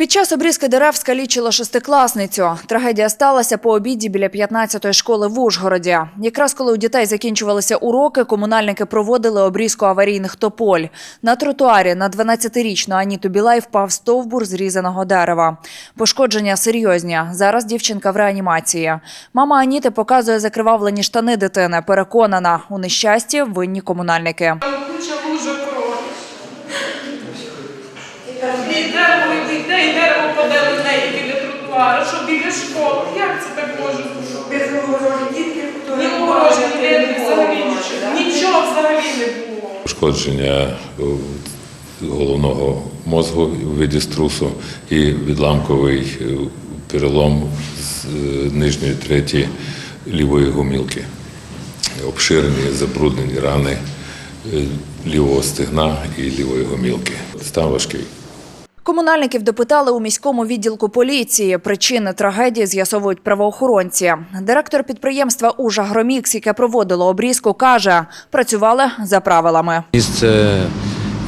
Під час обрізки дерев скалічило шестикласницю. Трагедія сталася по обіді біля 15-ї школи в Ужгороді. Якраз коли у дітей закінчувалися уроки, комунальники проводили обрізку аварійних тополь. На тротуарі на 12-річну Аніту Білай впав стовбур зрізаного дерева. Пошкодження серйозні. Зараз дівчинка в реанімації. Мама Аніти показує закривавлені штани дитини. Переконана, у нещасті винні комунальники. Біля тротуара, що біля школи. Як це так може бути? Без огорожі дітки, хто Ні не огорожі, ні взагалі нічого. Нічого взагалі не було. Пошкодження е, головного мозку у виді струсу і відламковий е, перелом з е, нижньої треті лівої гомілки. Обширені забруднені рани лівого стегна і лівої гомілки. Стан важкий. Комунальників допитали у міському відділку поліції. Причини трагедії з'ясовують правоохоронці. Директор підприємства «Ужагромікс», яке проводило обрізку, каже, працювали за правилами. Місце,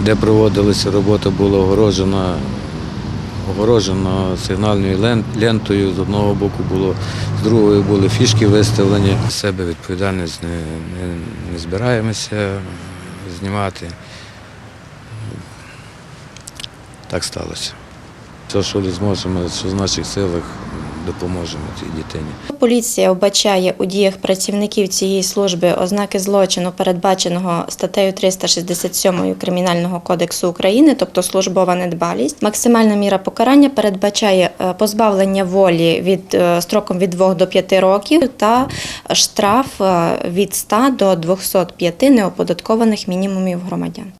де проводилася робота, було огорожено, огорожено сигнальною лен- лентою. З одного боку було, з другої були фішки виставлені. Себе відповідальність не, не, не збираємося знімати. Так сталося. Все, що зможемо, що в наших силах, допоможемо цій дитині. Поліція вбачає у діях працівників цієї служби ознаки злочину, передбаченого статтею 367 Кримінального кодексу України, тобто службова недбалість. Максимальна міра покарання передбачає е, позбавлення волі від е, строком від 2 до 5 років та штраф е, від 100 до 205 неоподаткованих мінімумів громадян.